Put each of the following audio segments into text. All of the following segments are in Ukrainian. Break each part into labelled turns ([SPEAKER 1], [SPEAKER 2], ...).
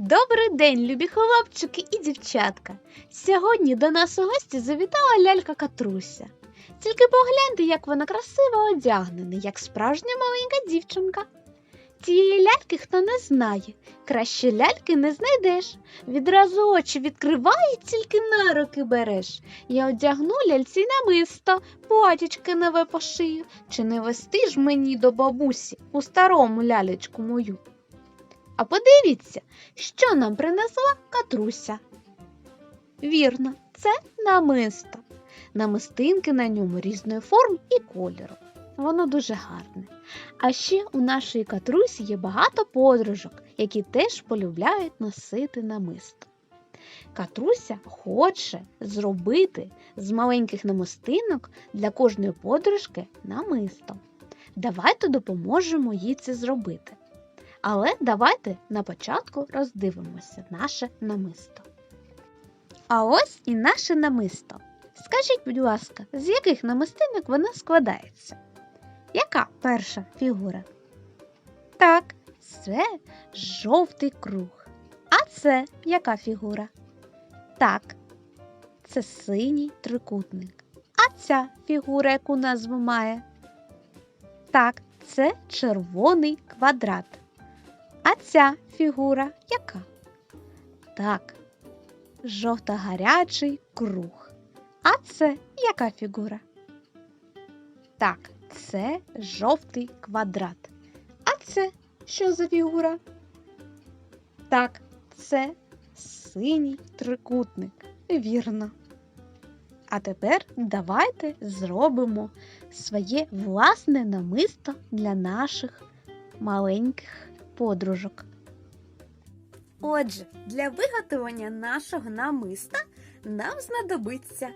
[SPEAKER 1] Добрий день, любі хлопчики і дівчатка. Сьогодні до нас у гості завітала лялька Катруся. Тільки погляньте, як вона красиво одягнена, як справжня маленька дівчинка. Цієї ляльки хто не знає, краще ляльки не знайдеш. Відразу очі відкриває, тільки на руки береш. Я одягну ляльці намисто, платічки нове пошию. Чи не вести ж мені до бабусі у старому лялечку мою? А подивіться, що нам принесла катруся. Вірно, це намисто. Намистинки на ньому різної форм і кольору. Воно дуже гарне. А ще у нашої катрусі є багато подружок, які теж полюбляють носити намисто. Катруся хоче зробити з маленьких намистинок для кожної подружки намисто. Давайте допоможемо їй це зробити. Але давайте на початку роздивимося наше намисто. А ось і наше намисто. Скажіть, будь ласка, з яких намистинок воно складається? Яка перша фігура? Так, це жовтий круг. А це яка фігура? Так, це синій трикутник. А ця фігура, яку назву має? Так, це червоний квадрат. А ця фігура яка? Так, жовто-гарячий круг. А це яка фігура? Так, це жовтий квадрат. А це що за фігура? Так, це синій трикутник. Вірно. А тепер давайте зробимо своє власне намисто для наших маленьких подружок.
[SPEAKER 2] Отже, для виготовлення нашого намиста нам знадобиться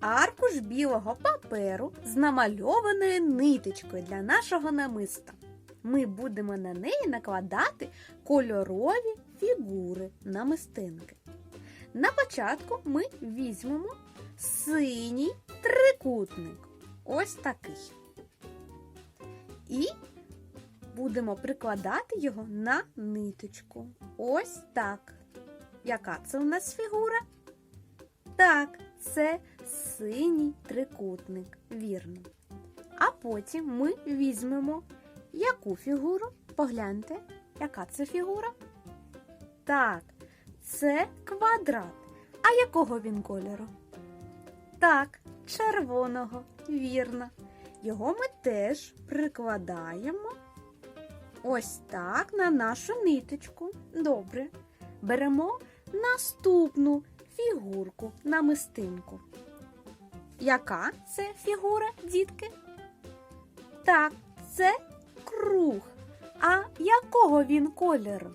[SPEAKER 2] аркуш білого паперу з намальованою ниточкою для нашого намиста. Ми будемо на неї накладати кольорові фігури намистинки. На початку ми візьмемо синій трикутник. Ось такий. І будемо прикладати його на ниточку. Ось так. Яка це у нас фігура? Так, це синій трикутник, вірно. А потім ми візьмемо яку фігуру? Погляньте, яка це фігура? Так, це квадрат. А якого він кольору? Так, червоного, вірно. Його ми теж прикладаємо ось так на нашу ниточку. Добре. Беремо наступну фігурку намистинку. Яка це фігура, дітки? Так, це круг. А якого він кольору?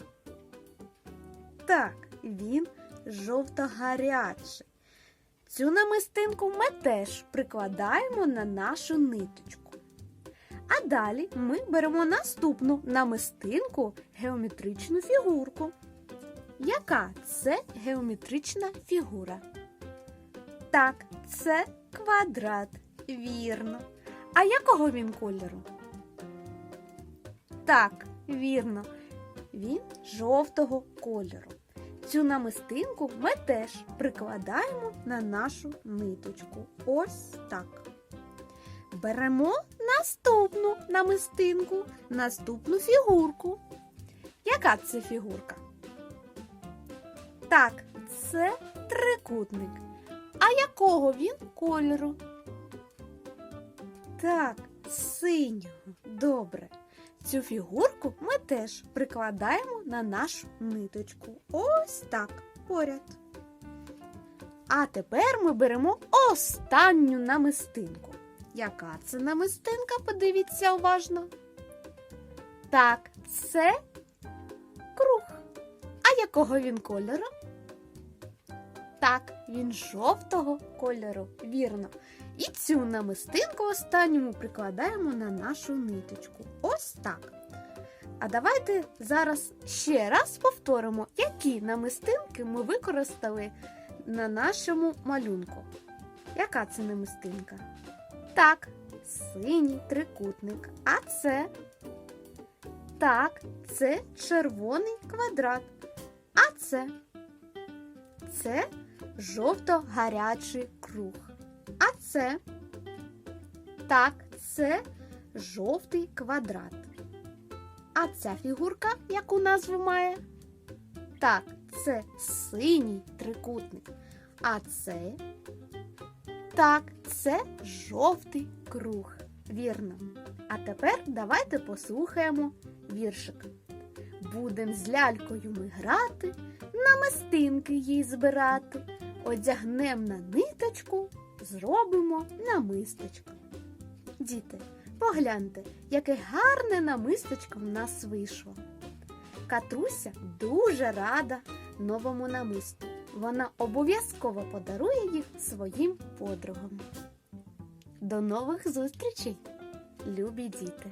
[SPEAKER 2] Так, він жовто-гарячий. Цю намистинку ми теж прикладаємо на нашу ниточку. Далі ми беремо наступну намистинку геометричну фігурку. Яка це геометрична фігура? Так, це квадрат. Вірно. А якого він кольору? Так, вірно. Він жовтого кольору. Цю намистинку ми теж прикладаємо на нашу ниточку. Ось так. Беремо наступну намистинку, наступну фігурку. Яка це фігурка? Так, це трикутник. А якого він кольору? Так, синього. Добре. Цю фігурку ми теж прикладаємо на нашу ниточку. Ось так, поряд. А тепер ми беремо останню намистинку. Яка це намистинка? Подивіться уважно. Так, це круг. А якого він кольору? Так, він жовтого кольору, вірно. І цю намистинку останньому прикладаємо на нашу ниточку. Ось так. А давайте зараз ще раз повторимо, які намистинки ми використали на нашому малюнку. Яка це намистинка? Так, синій трикутник. А це? Так, це червоний квадрат. А це? Це жовто-гарячий круг. А це? Так, це жовтий квадрат. А ця фігурка, яку назву має? Так, це синій трикутник. А це? Так, це жовтий круг. Вірно. А тепер давайте послухаємо віршик. Будем з лялькою ми грати, намистинки їй збирати, одягнем на ниточку, зробимо намисточку. Діти, погляньте, яке гарне намисточко в нас вийшло. Катруся дуже рада новому намисту. Вона обов'язково подарує їх своїм подругам. До нових зустрічей, любі діти!